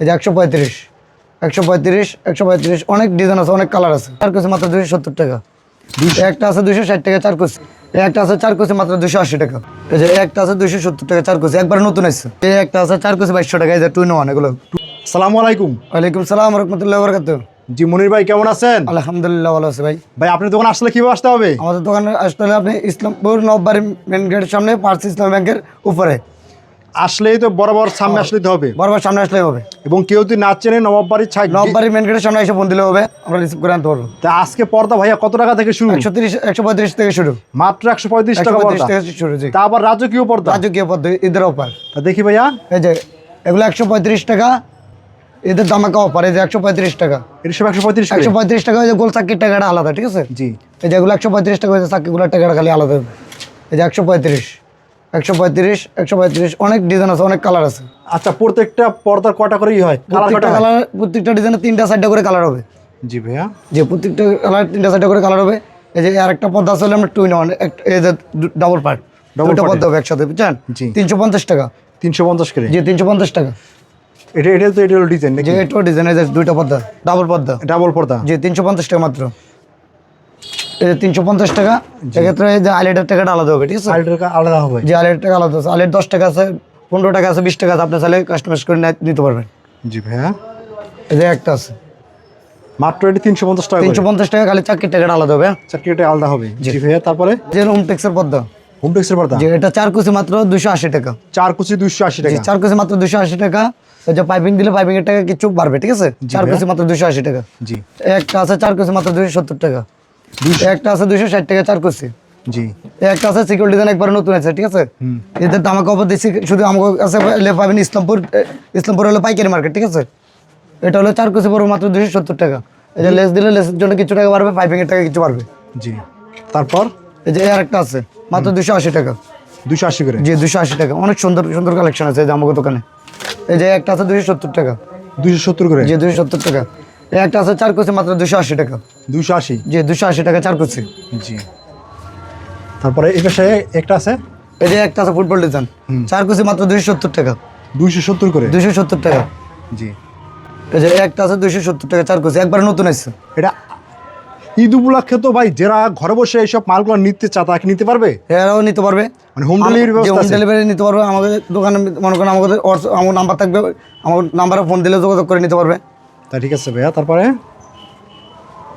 এই যে একশো পঁয়ত্রিশ একশো পঁয়ত্রিশ একশো পঁয়ত্রিশ অনেক ডিজাইন আছে অনেক কালার আছে। চার কোসি মাত্র দুশো সত্তর টাকা। একটা আছে দুশো ষাট টাকা চার এই একটা আছে চার কোসি মাত্র দুশো আশি টাকা। এই যে একটা আছে দুশো সত্তর টাকা চার কোসি একবার নতুন আসছে এই একটা আছে চার কোসি বাইশশো টাকা এই যে টু ওয়ান এগুলো। সালাম আলাইকুম। ওয়ালাইকুম সালাম রহমতুল্লাহ বরকাত জি মনির ভাই কেমন আছেন? আলহামদুলিল্লাহ ভালো আছে ভাই। ভাই আপনার দোকান আসলে কীভাবে আসতে হবে? আমাদের দোকানে আসতে হলে আপনি ইসলামপুর নববাড়ি মেন গেটের সামনে পার্স ইসলাম ব্যাংকের উপরে। আসলেই তো বরাবর সামনে আসলেই হবে। বরাবর সামনে আসলেই হবে। এবং কেউ যদি না চেনে নবাব বাড়ির ছাই নববাড়ি মেন গেটের সামনে এসে ফোন দিলে হবে আমরা রিসিভ করে আনতে পারব। তা আজকে পর্দা ভাইয়া কত টাকা থেকে শুরু? একশো তিরিশ একশো পঁয়ত্রিশ থেকে শুরু। মাত্র একশো পঁয়ত্রিশ টাকা পর্দা। থেকে শুরু জি। তা আবার রাজকীয় পর্দা? রাজকীয় পদ্ধতি ঈদের অফার তা দেখি ভাইয়া। এই যে এগুলো একশো পঁয়ত্রিশ টাকা ঈদের দামাকা অফার এই যে একশো পঁয়ত্রিশ টাকা। এর সব একশো পঁয়ত্রিশ একশো পঁয়ত্রিশ টাকা ওই যে গোল চাকরির টাকাটা আলাদা ঠিক আছে? জি। এই যে এগুলো একশো পঁয়ত্রিশ টাকা ওই যে টাকাটা খালি আলাদা। এই যে একশো পঁয়ত্রিশ। একশো পঁয়ত্রিশ একশো পঁয়ত্রিশ অনেক ডিজাইন আছে অনেক কালার আছে। আচ্ছা প্রত্যেকটা পর্দার কটা করেই হয়? প্রত্যেকটা কালার প্রত্যেকটা ডিজাইনে তিনটা চারটা করে কালার হবে। জি ভাইয়া। যে প্রত্যেকটা কালার তিনটা চারটা করে কালার হবে। এই যে আরেকটা পদ্মা আছে হলে আমরা টু ইন ওয়ান এই যে ডাবল পার্ট দুটো part হবে একসাথে বুঝছেন? জি। তিনশো পঞ্চাশ টাকা। তিনশো পঞ্চাশ করে? যে তিনশো পঞ্চাশ টাকা। এটা এটা তো এটা হলো ডিজাইন যে এটো ডিজাইন দুইটা পদ্মা ডাবল পদ্মা ডাবল পর্দা? যে তিনশো পঞ্চাশ টাকা মাত্র। যে তিনশো পঞ্চাশ টাকা সেক্ষেত্রে এই যে আইলেটের টাকাটা আলাদা হবে ঠিক আছে? আর এটা আলাদা হবে। যে আইলেটের টাকা আলাদা আছে। আইলেট দশ টাকা আছে পনেরো টাকা আছে বিশ টাকা আছে আপনি চাইলে কাস্টমাইজ করে নিতে পারবেন। জি ভাইয়া। যে একটা আছে। মাত্র এটা তিনশো পঞ্চাশ টাকা তিনশো পঞ্চাশ টাকা খালি চাকরির টাকাটা আলাদা হবে হ্যাঁ? চাকরিটা আলাদা হবে। জি। ভাইয়া তারপরে? যে হোম টেক্সের পদ্মা হোম টেক্সের পর্দা? যে এটা চার কুচি মাত্র দুশো আশি টাকা। চার কুচি দুশো আশি টাকা। চার কুচি মাত্র দুশো আশি টাকা। যে পাইপিং দিলে পাইপিং এর টাকা কিছু বাড়বে ঠিক আছে? চার। কুচি মাত্র দুশো আশি টাকা। জি। একটা আছে চার কুচি মাত্র দুশো সত্তর টাকা। একটা আছে দুশো ষাট টাকা চার কুচি জি। একটা আছে সিকিউরিটি ডিজাইন একবার নতুন আছে ঠিক আছে? এদের দামা কবর দিচ্ছি শুধু আমার কাছে পাবেন ইসলামপুর ইসলামপুর হলো পাইকারি মার্কেট ঠিক আছে? এটা হলো চার কুচি পড়বে মাত্র দুশো সত্তর টাকা। লেস দিলে লেসের জন্য কিছু টাকা বাড়বে পাইপিং এর টাকা কিছু বাড়বে। জি। তারপর? এই যে আর একটা আছে মাত্র দুশো আশি টাকা। দুশো আশি করে? জি দুশো আশি টাকা। অনেক সুন্দর সুন্দর কালেকশন আছে এই যে আমাকে দোকানে। এই যে একটা আছে দুশো সত্তর টাকা। দুশো সত্তর করে? জি দুশো সত্তর টাকা। একটা আছে চার কুচি মাত্র দুশো আশি টাকা। দুশো আশি? জি দুশো আশি টাকা চার কুচি। জি। তারপরে এই পাশে একটা আছে? এই যে একটা আছে ফুটবল ডিজাইন। চার কুচি মাত্র দুশো সত্তর টাকা। দুইশো সত্তর করে? দুশো সত্তর টাকা। জি। এই যে একটা আছে দুশো সত্তর টাকা চার কুচি। একবার নতুন আসছে এটা ঈদ উপলক্ষে তো ভাই যারা ঘরে বসে এইসব মালগুলো নিতে চা তাকে নিতে পারবে? এরাও নিতে পারবে। মানে delivery ব্যবস্থা হোম ডেলিভারি নিতে পারবে। আমাদের দোকানে মনে করেন আমাদের আমার নাম্বার থাকবে আমার নাম্বারে ফোন দিলে যোগাযোগ করে নিতে পারবে। তা ঠিক আছে ভাইয়া তারপরে?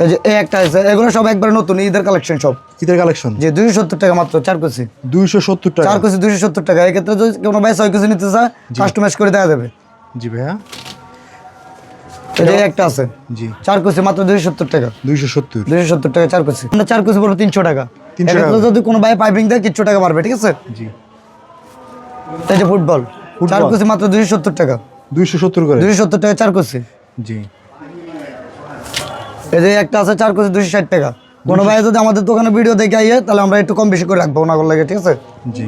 এই যে এই একটা আছে এগুলো সব একবার নতুন ঈদের কালেকশন সব। ঈদের কালেকশন যে দুশো সত্তর টাকা মাত্র চার কুচি। দুইশো সত্তর টাকা? চার কেজি দুশো সত্তর টাকা। এক্ষেত্রে যদি কোনো ভাই ছয় কেজি নিতে চায় কাস্টমাইজ করে দেওয়া যাবে। জি ভাইয়া। একটা আছে। জি। চার কেজি মাত্র দুশো সত্তর টাকা। দুইশো সত্তর? দুশো সত্তর টাকা চার কেজি আমরা চার কেজি পড়বে তিনশো টাকা। 300 এক্ষেত্রে যদি কোনো ভাই পাইপিং দেয় কিছু টাকা বাড়বে ঠিক আছে? জি। এই যে ফুটবল। চার কেজি মাত্র দুশো সত্তর টাকা। দুইশো সত্তর করে? দুশো সত্তর টাকা চার কেজি জি। এই যে একটা আছে চার কেজি দুশো ষাট টাকা। কোনো ভাই যদি আমাদের দোকানে ভিডিও দেখে আইয়ে তাহলে আমরা একটু কম বেশি করে রাখব ওনাগুলো লাগে ঠিক আছে? জি।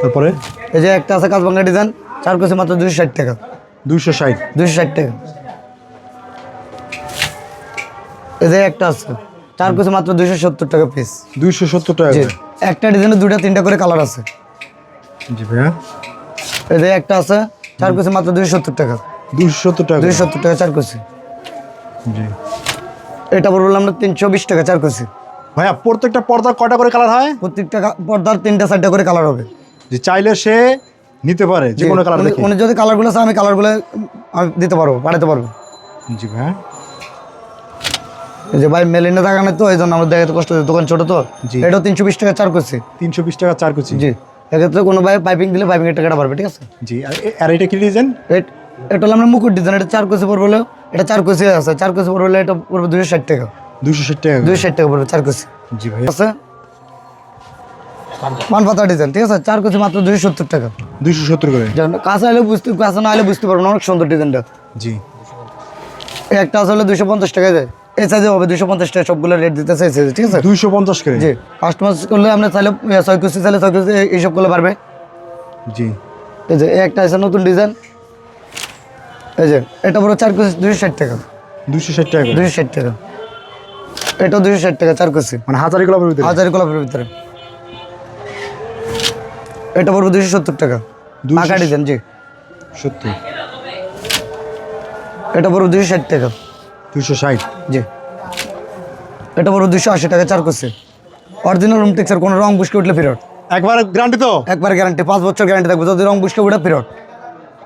তারপরে? এই যে একটা আছে কাজবাঙ্গা ডিজাইন চার কেজি মাত্র দুশো ষাট টাকা। দুইশো ষাট। দুশো ষাট টাকা। এই যে একটা আছে চার কেজি মাত্র দুশো সত্তর টাকা পিস দুইশো সত্তর টাকা একটা ডিজাইনে দুটা তিনটা করে কালার আছে। জি ভাইয়া। এই যে একটা আছে চার কেজি মাত্র দুশো সত্তর টাকা। দুইশো সত্তর টাকা। করে। দুশো সত্তর টাকা চার কেজি জি। এটা বলব আমরা তিনশো বিশ টাকা চার কেজি ভাইয়া প্রত্যেকটা পর্দা কটা করে কালার হয়? প্রত্যেকটা পর্দার তিনটা চারটা করে কালার হবে। যে চাইলে সে নিতে পারে যে কোনো কালার দেখে। উনি যদি কালারগুলো চায় আমি কালারগুলো আমি দিতে পারব পাঠাতে পারব। জি এই যে ভাই মেলিনে থাকা নেই তো এই জন্য আমরা দেখাতে কষ্ট হচ্ছে দোকান ছোট তো। জি। এটাও তিনশো বিশ টাকা চার করছি তিনশো বিশ টাকা চার কুচি জি। এক্ষেত্রে কোনো ভাই পাইপিং দিলে পাইপিং এর টাকাটা পারবে ঠিক আছে? জি আর এটা কি ডিজাইন এট- হলো আমরা মুকুট ডিজাইন এটা চার কেজি পড়বে হলো এটা চার কেজি আছে চার কেজি পড়বে হলে এটা পড়বে দুশো ষাট টাকা। দুইশো ষাট টাকা। দুশো ষাট টাকা পড়বে চার কেজি জি ভাইয়া আছে? পান পাতা ডিজাইন ঠিক আছে? চার কেজি মাত্র দুশো সত্তর টাকা। দুইশো সত্তর করে? কাঁচা হলে বুঝতে কাঁচা না হলে বুঝতে পারব না অনেক সুন্দর ডিজাইনটা জি। একটা আছে হলে দুশো পঞ্চাশ টাকা যায়। এই সাইজে হবে দুশো পঞ্চাশ টাকা সবগুলো রেট দিতেছে এই সাইজে ঠিক আছে? দুইশো পঞ্চাশ করে? জি। কাস্টমার করলে আমরা চাইলে ছয় কুচি চাইলে ছয় কুচি এই- এইসবগুলো পারবে জি। এই যে একটা আছে নতুন ডিজাইন এই যে এটা বড় চার কুচি দুশো ষাট টাকা। দুইশো ষাট টাকা দুশো ষাট টাকা। এটাও দুশো ষাট টাকা চার কুচি। মানে হাজারি গোলাপের ভিতরে? হাজারি গোলাপের ভিতরে। এটা পড়বে দুশো সত্তর টাকা। 270 পাকা ডিজাইন জি। সত্যি এটা পড়বে দুশো ষাট টাকা। দুশো ষাট? জি। এটা পড়বে দুশো আশি টাকা চার করছে অরিজিনাল রুম টেক্সের কোনো রং বুসকে উঠলে ফেরত। একবার গ্যারান্টি তো? একবার গ্যারান্টি পাঁচ বছর গ্যারান্টি থাকবে যদি রং বুসকে উঠে ফেরত।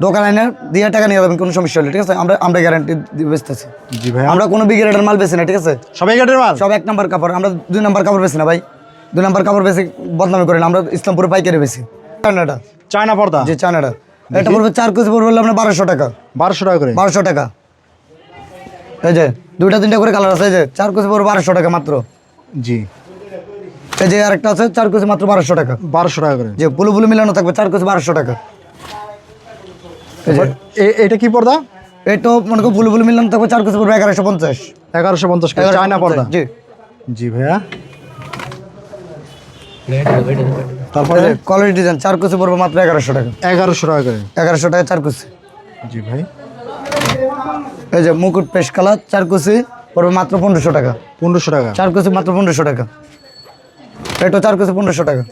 দোকান আইনে দিয়ে টাকা নিয়ে যাবেন কোনো সমস্যা হলে ঠিক আছে? আমরা আমরা গ্যারান্টি বেচতেছি। জি ভাই আমরা কোনো বিগ রেটের মাল বেছি না ঠিক আছে? সবাই গেটের মাল? সব এক নাম্বার কাপড়। আমরা দুই নাম্বার কাপড় বেছি না ভাই। দুই নাম্বার কাপড় বেশি বদনামি করি না আমরা ইসলামপুরে পাইকারি বেশি চায়নাটা। চায়না পর্দা? যে চায়নাটা। এটা পড়বে চার কেজি পড়বে আপনার বারোশো টাকা। বারোশো টাকা করে? বারোশো টাকা। এই যে দুইটা তিনটা করে কালার আছে এই যে চার কেজি পড়বে বারোশো টাকা মাত্র। জি। এই যে আরেকটা আছে চার কেজি মাত্র বারোশো টাকা। বারোশো টাকা করে। যে পুলু পুলু মিলানো থাকবে চার কেজি বারোশো টাকা। এটা কি পর্দা? এটাও মনে করো পুলু মিলানো থাকবে চার কেজি পড়বে এগারোশো পঞ্চাশ। এগারোশো পঞ্চাশ চায়না পর্দা? জি। জি ভাইয়া। তারপরে কলেজ ডিজাইন চার কেজি পড়বে মাত্র এগারোশো টাকা। এগারোশো টাকা করে। এগারোশো টাকা চার কেজি জি ভাই। এই যে মুকুট পেশ কালার চার কুচি পড়বে মাত্র পনেরোশো টাকা। পনেরোশো টাকা। চার কুচি মাত্র পনেরোশো টাকা। এটা চার কুচি পনেরোশো টাকা।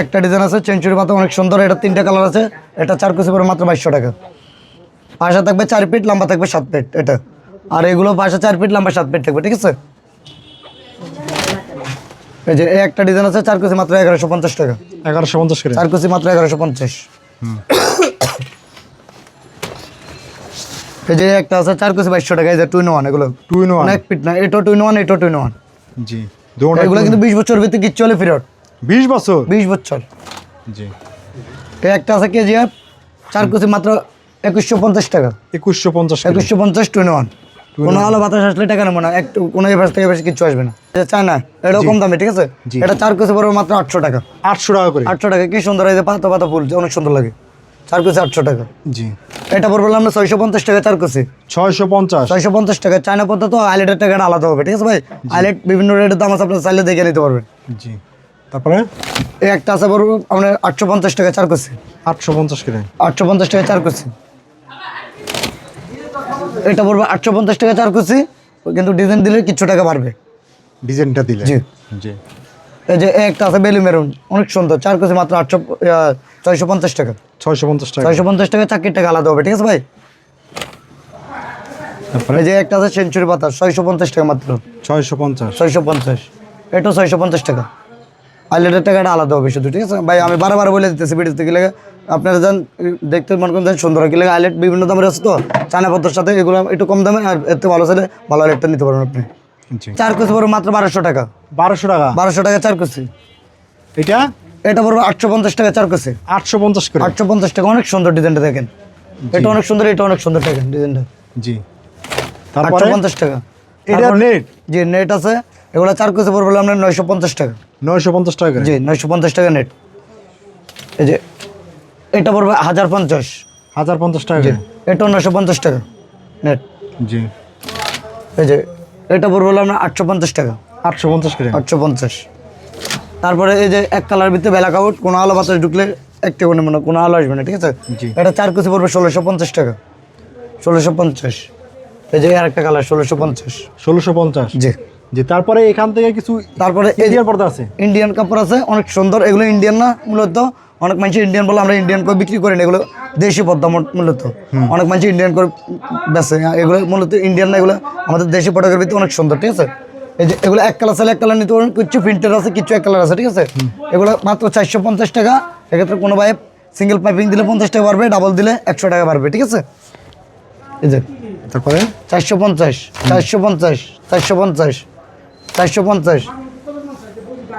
একটা ডিজাইন আছে চেঞ্চুরি মাত্র অনেক সুন্দর এটা তিনটা কালার আছে এটা চার কুচি পড়বে মাত্র বাইশশো টাকা। পাশে থাকবে চার ফিট লম্বা থাকবে সাত ফিট এটা। আর এগুলো পাশে চার ফিট লম্বা সাত ফিট থাকবে ঠিক আছে? এই যে একটা ডিজাইন আছে চার কুচি মাত্র এগারোশো পঞ্চাশ টাকা। এগারোশো পঞ্চাশ চার কুচি মাত্র এগারোশো পঞ্চাশ। এই যে একটা আছে চার কুচি বাইশশো টাকা এই যে টু ইন ওয়ান এগুলো। টু ইন ওয়ান অনেক ফিট না এটা টু ইন ওয়ান এটা টু ইন ওয়ান জি এগুলো কিন্তু বিশ বছর ভিতরে কিচ্ছু হলে ফেরত বিশ বছর? বিশ বছর। জি। একটা আছে কেজি এফ চার কুচি মাত্র একুশশো পঞ্চাশ টাকা। একুশশো পঞ্চাশ একুশশো পঞ্চাশ টু ইন ওয়ান। কোনো আলো বাতাস আসলে টাকা নেব না। একটু কোনো এবার থেকে বেশি কিচ্ছু আসবে না। এটা চায় না কম দামে ঠিক আছে? এটা চার কুচি পড়বে মাত্র আটশো টাকা। আটশো টাকা করে? আটশো টাকা কি সুন্দর এই যে পাতা পাতা ফুল অনেক সুন্দর লাগে। চার কুচি আটশো টাকা। জি। এটা পড়বে আমরা ছয়শো পঞ্চাশ টাকা চার কুচি। ছয়শো পঞ্চাশ? ছয়শো পঞ্চাশ টাকা। চায়না পদ্ধতি তো আইলেটের টাকাটা আলাদা হবে ঠিক আছে ভাই? আইলেট বিভিন্ন রেটের দাম আছে আপনার চাইলে দেখে নিতে পারবেন। জি। তারপরে? এই একটা আছে পড়বে আপনার আটশো পঞ্চাশ টাকা চার কুচি আটশো পঞ্চাশ করে আটশো পঞ্চাশ টাকা চার কুচি এটা পড়বে আটশো পঞ্চাশ টাকা চার কুচি কিন্তু ডিজাইন দিলে কিছু টাকা বাড়বে। ডিজাইনটা দিলে? জি। জি। এই যে একটা আছে বেলু মেরুন অনেক সুন্দর চার কুচি মাত্র আটশো ছয়শো পঞ্চাশ টাকা। ছয়শো পঞ্চাশ টাকা। ছয়শো পঞ্চাশ টাকা চাকরির টাকা আলাদা হবে ঠিক আছে ভাই? এই যে একটা আছে সেঞ্চুরি পাতা ছয়শো পঞ্চাশ টাকা মাত্র। ছয়শো পঞ্চাশ। ছয়শো পঞ্চাশ এটাও ছয়শো পঞ্চাশ টাকা। আইলেটের টাকাটা আলাদা হবে শুধু ঠিক আছে? ভাই আমি বারবার বলে দিতেছি ভিডিওতে গেলে আপনারা যান দেখতে মনে করেন সুন্দর হয়। গেলে আইলেট বিভিন্ন দামের আছে তো? চায়না পত্রের সাথে এগুলো একটু কম দামে আর এতে ভালো ছেলে ভালো আইলেটটা নিতে পারবেন আপনি। চার কুচি পড়বে মাত্র বারোশো টাকা। বারোশো টাকা? বারোশো টাকা চার কুচি। এটা? এটা পড়বে আটশো পঞ্চাশ টাকা চার কুচি। আটশো পঞ্চাশ আটশো পঞ্চাশ টাকা অনেক সুন্দর ডিজাইনটা দেখেন। এটা অনেক সুন্দর এটা অনেক সুন্দর দেখেন ডিজাইনটা। জি। আটশো পঞ্চাশ টাকা। এটা নেট জি নেট আছে। এগুলো চার কুচি পড়বে আপনার নয়শো পঞ্চাশ টাকা। নয়শো পঞ্চাশ টাকা করে? জি নয়শো পঞ্চাশ টাকা নেট এই যে এটা পড়বে হাজার পঞ্চাশ। হাজার পঞ্চাশ টাকা এটাও নয়শো পঞ্চাশ টাকা নেট জি। এই যে এটা পড়বে হলো আপনার আটশো পঞ্চাশ টাকা। আটশো পঞ্চাশ করে? আটশো পঞ্চাশ। তারপরে এই যে এক কালার ভিতরে বেলা কাউট কোনো আলো বাতাস ঢুকলে একটা কোনো মানে কোনো আলো আসবে না ঠিক আছে। এটা চার কুচি পড়বে ষোলোশো পঞ্চাশ টাকা। ষোলোশো পঞ্চাশ। এই যে আর একটা কালার ষোলোশো পঞ্চাশ। ষোলোশো পঞ্চাশ? জি। জি তারপরে এখান থেকে কিছু তারপরে এরিয়ার পর্দা আছে? ইন্ডিয়ান কাপড় আছে অনেক সুন্দর। এগুলো ইন্ডিয়ান না মূলত অনেক মানুষ ইন্ডিয়ান বলে আমরা ইন্ডিয়ান করে বিক্রি করি না এগুলো দেশি মূল- মূলত। অনেক মানুষ ইন্ডিয়ান করে বেছে এগুলো মূলত ইন্ডিয়ান না এগুলো আমাদের দেশি প্রোডাক্টের অনেক সুন্দর ঠিক আছে? এই যে এগুলো এক কালার চাইলে এক কালার নিতে পারেন কিছু প্রিন্টার আছে কিছু এক কালার আছে ঠিক আছে? এগুলো মাত্র চারশো পঞ্চাশ টাকা এক্ষেত্রে কোনো ভাই সিঙ্গেল পাইপিং দিলে পঞ্চাশ টাকা বাড়বে ডাবল দিলে একশো টাকা বাড়বে ঠিক আছে? এই যে তারপরে? চারশো পঞ্চাশ চারশো পঞ্চাশ চারশো পঞ্চাশ। চারশো পঞ্চাশ।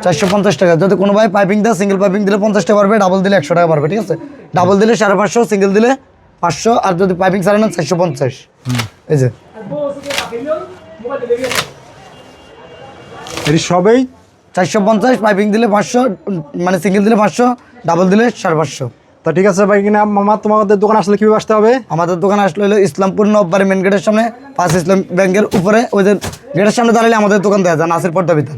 চারশো পঞ্চাশ টাকা। যদি কোনো ভাই পাইপিং দেয় সিঙ্গেল পাইপিং দিলে পঞ্চাশ টাকা পারবে ডাবল দিলে একশো টাকা পারবে ঠিক আছে? ডাবল দিলে সাড়ে পাঁচশো সিঙ্গেল দিলে পাঁচশো আর যদি পাইপিং ছাড়া নেন চারশো পঞ্চাশ। এই যে। এটি সবেই? চারশো পঞ্চাশ পাইপিং দিলে পাঁচশো মানে সিঙ্গেল দিলে পাঁচশো ডাবল দিলে সাড়ে পাঁচশো। তা ঠিক আছে ভাই, কিনা মামা, তোমাদের দোকান আসলে কীভাবে আসতে হবে? আমাদের দোকান আসলে হলো ইসলামপুর নব্বার মেন গেটের সামনে, পাঁচ ইসলাম ব্যাংকের উপরে, ওই যে গেটের সামনে দাঁড়ালে আমাদের দোকান দেওয়া যায়, নাসির পর্দা বিতান